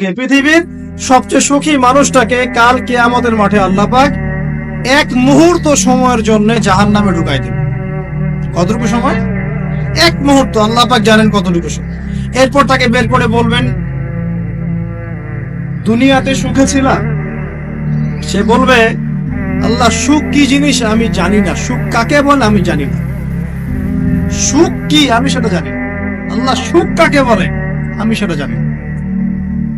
পৃথিবীর সবচেয়ে সুখী মানুষটাকে কাল কেয়ামতের মাঠে আল্লাহ পাক এক মুহূর্ত সময়ের জন্য জাহান নামে ঢুকাই দেবে। কতটুকু সময়? এক মুহূর্ত। আল্লাহ পাক জানেন কতটুকু সময়। এরপর তাকে বের করে বলবেন, দুনিয়াতে সুখে ছিলাম? সে বলবে, আল্লাহ, সুখ কি জিনিস আমি জানি না। সুখ কাকে বলে আমি জানি না। সুখ কি আমি সেটা জানি আল্লাহ, সুখ কাকে বলে আমি সেটা জানি না।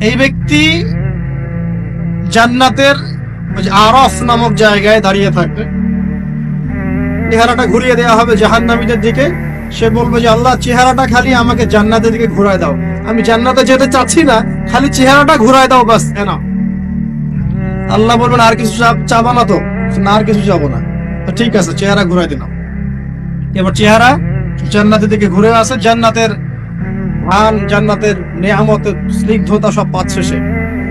এই ব্যক্তি জান্নাতের আরফ নামক জায়গায় দাঁড়িয়ে থাকবে। চেহারাটা ঘুরিয়ে দেওয়া হবে জাহান্নামীদের দিকে। সে বলবে যে, আল্লাহ, চেহারাটা খালি আমাকে জান্নাতের দিকে ঘুরায় দাও। আমি জান্নাতে যেতে চাচ্ছি না, খালি চেহারাটা ঘুরায় দাও বাস এনা আল্লাহ বলবেন, আর কিছু চাবা না তো। না, আর কিছু চাবো না। ঠিক আছে, চেহারা ঘুরাই দিলাম। এবার চেহারা জান্নাতের দিকে ঘুরে আসে। জান্নাতের ধান জান্নাতের নেয়ামতের স্নিগ্ধতা সব পাচ্ছে সে।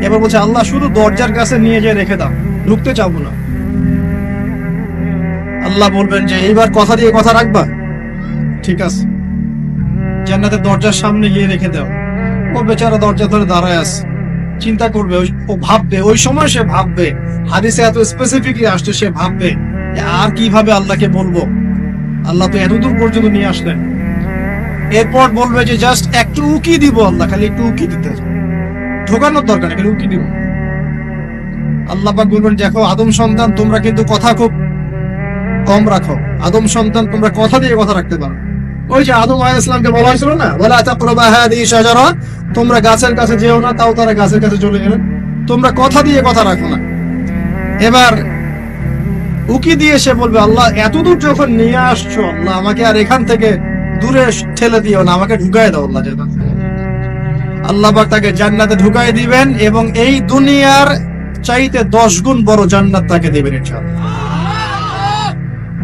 এবার বলছে, আল্লাহ শুধু দরজার কাছে নিয়ে যেয়ে রেখে দাও ঢুকতে চাবো না। আল্লাহ বলবেন যে, এইবার কথা দিয়ে কথা রাখবা? ঠিক আছে। জান্নাতের দরজার সামনে গিয়ে রেখে দাও। ও বেচারা দরজা ধরে দাঁড়ায় আছে। চিন্তা করবে ও ভাববে, ওই সময় সে ভাববে, হাদিসে এত স্পেসিফিকলি আসছে, সে ভাববে আর কীভাবে আল্লাহকে বলব? আল্লাহ তো এতদূর পর্যন্ত নিয়ে আসলেন। এরপর বলবে যে জাস্ট একটু উকি দিব আল্লাহ, খালি একটু উকি দিতে ঢোকানোর দরকার খালি উকি দিব। আল্লাহ পাক বলবেন, দেখো, আদম সন্তান, তোমরা কিন্তু কথা খুব কম রাখো। আদম সন্তান, তোমরা কথা দিয়ে কথা রাখতে পারো। ওই যে আদম আলাইহিস সালামকে বলা হয়েছিল না, ওয়ালা তাকরাবা হাদিহি শাজারা তোমরা গাছের কাছে যেও না, তাও তারা গাছের কাছে চলে গেলেন তোমরা কথা দিয়ে কথা রাখো না। এবার উকি দিয়ে সে বলবে, আল্লাহ, এতদূর যখন নিয়ে আসছো, আল্লাহ, আমাকে আর এখান থেকে দূরে ঠেলে দিও না, আমাকে ঢুকায় দাও আল্লাহ আল্লাহ তাকে জান্নাতে ঢুকাই দিবেন এবং এই দুনিয়ার চাইতে দশ গুণ বড় জান্নাত তাকে দিবেন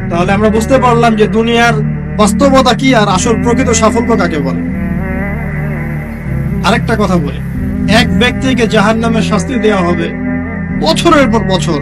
তাহলে আমরা বুঝতে পারলাম যে দুনিয়ার বাস্তবতা কি আর আসল প্রকৃত সাফল্য কাকে বলে। আরেকটা কথা বলি, এক ব্যক্তিকে জাহান নামের শাস্তি দেওয়া হবে বছরের পর বছর।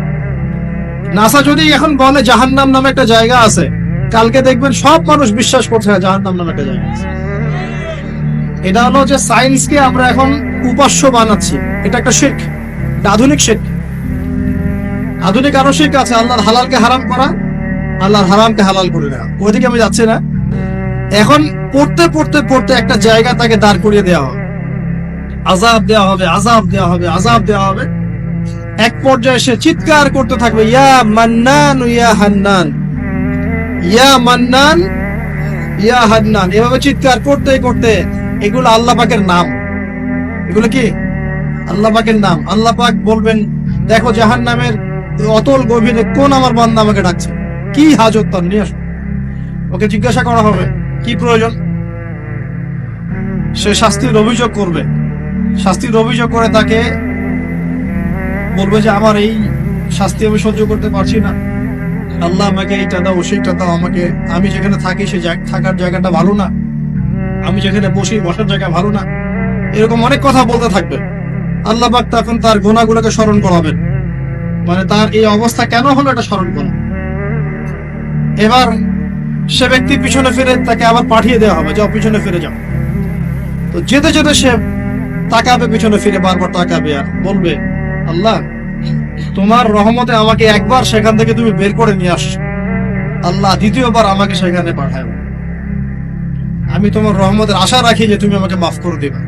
নাসা যদি এখন বলে জাহান্নাম নামে একটা জায়গা আছে কালকে দেখবেন সব মানুষ বিশ্বাস করছে হ্যাঁ, জাহান্নাম নামে একটা জায়গা আছে। এটা হলো যে সায়েন্সকে আমরা এখন উপাস্য বানাচ্ছি। এটা একটা এটা আধুনিক শির্ক। আধুনিক আরও শির্ক আছে আল্লাহর হালালকে হারাম করা আল্লাহর হারামকে হালাল করে দেওয়া। ওইদিকে আমি যাচ্ছি না। এখন পড়তে পড়তে পড়তে একটা জায়গা তাকে দাঁড় করিয়ে দেওয়া হবে। আজাব দেওয়া হবে আজাব দেওয়া হবে আজাব দেওয়া হবে। এক পর্যায়ে সে চিৎকার করতে থাকবে, ইয়া মান্নান ইয়া হান্নান। ইয়া মান্নান, ইয়া হান্নান। এভাবে চিৎকার করতে করতে এগুলো আল্লাহ পাকের নাম। এগুলো কি? আল্লাহ পাকের নাম। আল্লাহ পাক বলবেন, দেখো জাহান নামের অতল গভীরে কোন আমার বান্দা আমাকে ডাকছে? কি হাজত তার নিয়ে আসো। ওকে জিজ্ঞাসা করা হবে, কি প্রয়োজন? সে শাস্তির অভিযোগ করবে। শাস্তির অভিযোগ করে তাকে বলবে যে আমার এই শাস্তি আমি সহ্য করতে পারছি না। আল্লাহ আমাকে এইটা দাও, সেইটা দাও, আমাকে আমি যেখানে থাকি সে থাকার জায়গাটা ভালো না। আমি যেখানে বসি বসার জায়গা ভালো না। এরকম অনেক কথা বলতে থাকবে। আল্লাহ পাক তখন তার গুণাগুলোকে স্মরণ করাবেন। মানে তার এই অবস্থা কেন হলো এটা স্মরণ করা? এবার সে ব্যক্তি পিছনে ফিরে তাকে আবার পাঠিয়ে দেওয়া হবে, যাও পিছনে ফিরে যাও। তো যেতে যেতে সে তাকাবে, পিছনে ফিরে বারবার তাকাবে আর বলবে আল্লাহ, তোমার রহমতে আমাকে একবার সেখান থেকে তুমি বের করে নিয়ে আসছো। আল্লাহ দ্বিতীয়বার আমাকে সেখানে পাঠায়। আমি তোমার রহমতের আশা রাখি যে তুমি আমাকে মাফ করে দেবে।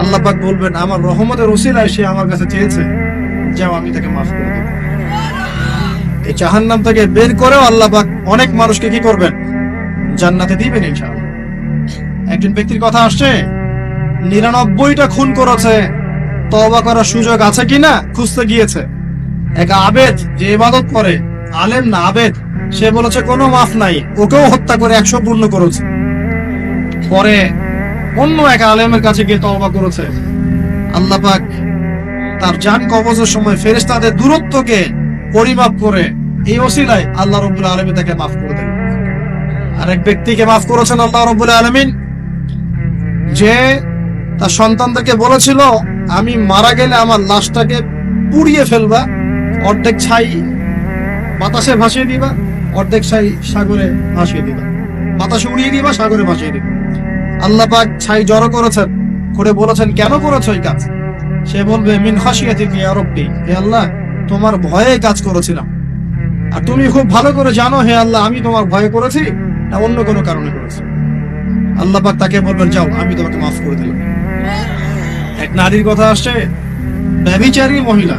আল্লাহ পাক বলবেন, আমার রহমতের ওসিলায় সে আমার কাছে চেয়েছে যাও আমি তাকে মাফ করে দেব। এই জাহান্নাম থেকে বের করেও আল্লাহ পাক অনেক মানুষকে কি করবেন? জান্নাতে দিবেন ইনশাআল্লাহ। একজন ব্যক্তির কথা আসছে, নিরানব্বইটা খুন করেছে। তওবা করার সুযোগ আছে কিনা খুঁজতে গিয়েছে। এক আবেদ যে ইবাদত করে, আলেম না আবেদ, সে বলেছে, কোনো মাফ নাই, ওকেও হত্যা করে একশো পূর্ণ করেছে। পরে অন্য এক আলেমের কাছে গিয়ে তওবা করেছে। আল্লাহ পাক তার জান কবজের সময় ফেরেশতাদের দূরত্বকে পরিমাপ করে এই ওসিলায় আল্লাহ রব্বুল আলমী তাকে মাফ করে দেন। আরেক ব্যক্তিকে মাফ করেছেন আল্লাহ রব্বুল আলমিন, যে তার সন্তানদেরকে বলেছিল আমি মারা গেলে আমার লাশটাকে পুড়িয়ে ফেলবা, অর্ধেক ছাই বাতাসে ভাসিয়ে দিবা, অর্ধেক ছাই সাগরে ভাসিয়ে দিবা। বাতাসে উড়িয়ে দিবা, সাগরে ভাসিয়ে দিবা। আল্লাহ পাক ছাই জড়ো করেছেন, করে বলেছেন, কেন করেছ এই কাজ? সে বলবে, মিন খাসিয়াতি কি রব্বি। হে আল্লাহ, তোমার ভয়ে কাজ করেছিলাম। আর তুমি খুব ভালো করে জানো, হে আল্লাহ, আমি তোমার ভয়ে করেছি না অন্য কোনো কারণে করেছি। আল্লাহ পাক তাকে বলবেন, যাও, আমি তোমাকে মাফ করে দিলাম। এক নারীর কথা আসছে, ব্যভিচারী মহিলা।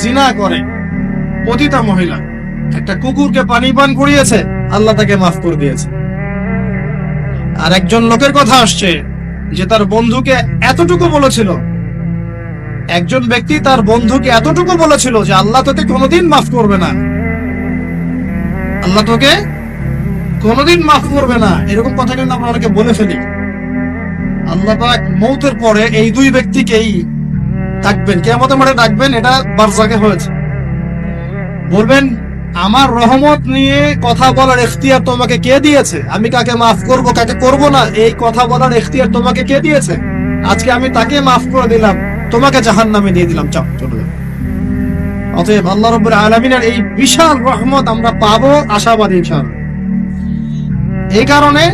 জিনা করে, পতিতা মহিলা। একটা কুকুরকে পানি পান করিয়েছে, আল্লাহ তাকে মাফ করে দিয়েছে। আর একজন লোকের কথা আসছে, যে তার বন্ধুকে এতটুকু বলেছিল, একজন ব্যক্তি তার বন্ধুকে এতটুকু বলেছিল যে আল্লাহ তোকে কোনোদিন মাফ করবে না। আল্লাহ তোকে কোনোদিন মাফ করবে না। এরকম কথা কিন্তু আমরা অনেকে বলে ফেলি। আল্লাহ পাক মৌতের পরে এই দুই ব্যক্তিকেই ডাকবেন কেমতের মাঠে ডাকবেন, এটা বারজাকে হয়েছে। বলবেন, আমার রহমত নিয়ে কথা বলার এখতিয়ার তোমাকে কে দিয়েছে? আমি কাকে মাফ করব, কাকে করব না? এই কথা বলার এখতিয়ার তোমাকে কে দিয়েছে? আজকে আমি তাকে মাফ করে দিলাম, তোমাকে জাহান নামে দিয়ে দিলাম। চাপ চলে যাও। অতএব আল্লাহ রব্বুল আলমিনের এই বিশাল রহমত আমরা পাবো আশাবাদী ইনশাআল্লাহ। এই কারণে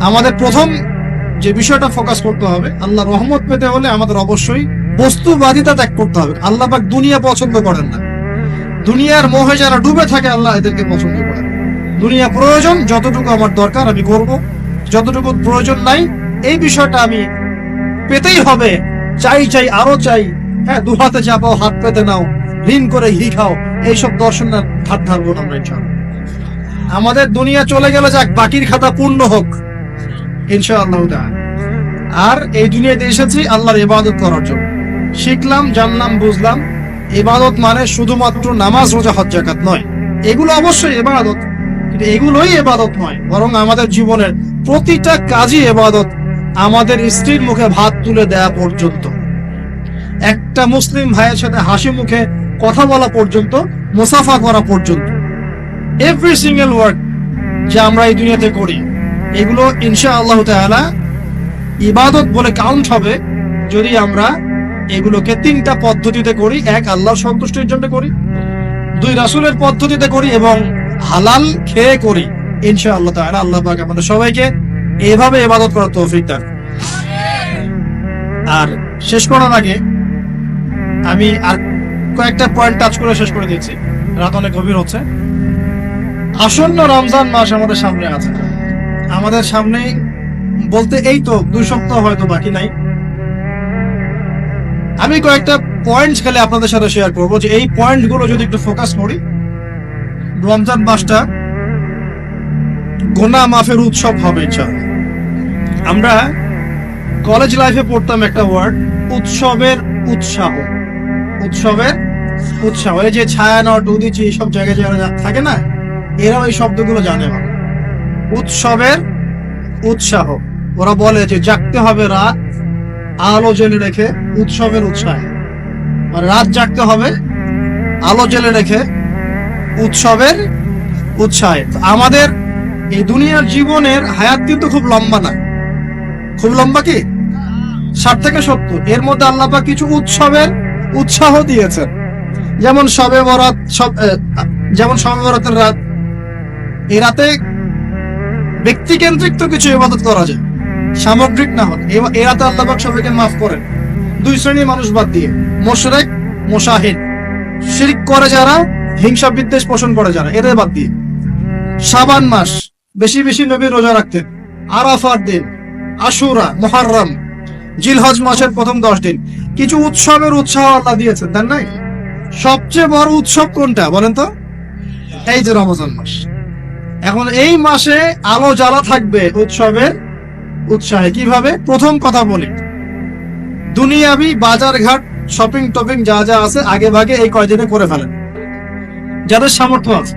আমাদের প্রথম যে বিষয়টা ফোকাস করতে হবে আল্লাহ রহমত পেতে হলে আমাদের অবশ্যই বস্তুবাদিতা ত্যাগ করতে হবে। আল্লাহ পাক দুনিয়া পছন্দ করেন না। দুনিয়ার মোহে যারা ডুবে থাকে, আল্লাহ এদেরকে পছন্দ করেন। দুনিয়া প্রয়োজন, যতটুকু আমার দরকার আমি করব। যতটুকু প্রয়োজন নাই, এই বিষয়টা আমি পেতেই হবে। চাই চাই, আরও চাই। হ্যাঁ দু হাতে চাপাও হাত পেতে নাও, ঋণ করে ঘি খাও, এইসব দর্শন ধার ধারবো না আমরা আমাদের দুনিয়া চলে গেলে যাক, বাকির খাতা পূর্ণ হোক। ইনশাআল্লাহ আর এই দুনিয়াতে এসেছি আল্লাহর ইবাদত করার জন্য। শিখলাম, জানলাম, বুঝলাম। ইবাদত মানে শুধুমাত্র নামাজ, রোজা, হজ জাকাত নয়। এগুলো অবশ্যই ইবাদত। কিন্তু এগুলোই এবাদত নয়। বরং আমাদের জীবনের প্রতিটা কাজই এবাদত আমাদের স্ত্রীর মুখে ভাত তুলে দেয়া পর্যন্ত। একটা মুসলিম ভাইয়ের সাথে হাসি মুখে কথা বলা পর্যন্ত, মুসাফা করা পর্যন্ত। এভরি সিঙ্গেল ওয়ার্ড যে আমরা এই দুনিয়াতে করি। এগুলো ইনশা আল্লাহ তাআলা ইবাদত বলে কাউন্ট হবে যদি আমরা এগুলোকে তিনটা পদ্ধতিতে করি, এক আল্লাহ সন্তুষ্টির জন্য করি, দুই রাসূলের পদ্ধতিতে করি এবং হালাল খেয়ে করি ইনশা আল্লাহ তাআলা আল্লাহ আমাদের সবাইকে এভাবে ইবাদত করার তৌফিক দান। আর শেষ করার আগে আমি আর কয়েকটা পয়েন্ট টাচ করে শেষ করে দিচ্ছি রাত অনেক গভীর হচ্ছে। আসন্ন রমজান মাস আমাদের সামনে আছে। আমাদের সামনে বলতে এই তো দুই সপ্তাহ হয়তো বাকি নাই। আমি কয়েকটা পয়েন্ট খালি আপনাদের সাথে শেয়ার করব যে এই পয়েন্টগুলো যদি একটু ফোকাস করি, রমজান মাসটা গোনা মাফের উৎসব হবে, ইনশাআল্লাহ। আমরা কলেজ লাইফে পড়তাম একটা ওয়ার্ড উৎসবের উৎসাহ। উৎসবের উৎসাহ। এই যে ছায়ানট উদিচি এইসব জায়গায় যারা থাকে না এরাও এই শব্দগুলো জানে না উৎসবের উৎসাহ। ওরা বলে যে জাগতে হবে রাত, আলো জেলে রেখে উৎসবের উৎসাহে। মানে রাত জাগতে হবে, আলো জেলে রেখে উৎসবের উৎসাহে। আমাদের এই দুনিয়ার জীবনের হায়াত কিন্তু খুব লম্বা না। খুব লম্বা কি? ষাট থেকে সত্তর। এর মধ্যে আল্লাপা কিছু উৎসবের উৎসাহ দিয়েছেন। যেমন সবে বরাত, সব যেমন সবে বরাতের রাত। এই রাতে ব্যক্তিকেন্দ্রিক তো কিছু ইবাদত করা যায়। সামগ্রিক না হলে। এ- এ রাতে আল্লাহ সবাইকে মাফ করেন। দুই শ্রেণির মানুষ বাদ দিয়ে। মোশরেক, মোশাহিদ। শিরিক করে যারা, হিংসা বিদ্বেষ পোষণ করে যারা, এদের বাদ দিয়ে। সাবান মাস, বেশি বেশি নবী রোজা রাখতেন। আরাফার দিন, আশুরা, মুহাররম। জিলহজ মাসের প্রথম দশ দিন। কিছু উৎসবের উৎসাহ আল্লাহ দিয়েছেন তার নাই? সবচেয়ে বড় উৎসব কোনটা, বলেন তো? এই যে রমজান মাস। এখন এই মাসে আলো জ্বালা থাকবে উৎসবের উৎসাহে। কীভাবে? প্রথম কথা বলি। দুনিয়াবি বাজার ঘাট শপিং টপিং যা যা আছে আগে ভাগে এই কয়দিনে করে ফেলেন। যাদের সামর্থ্য আছে।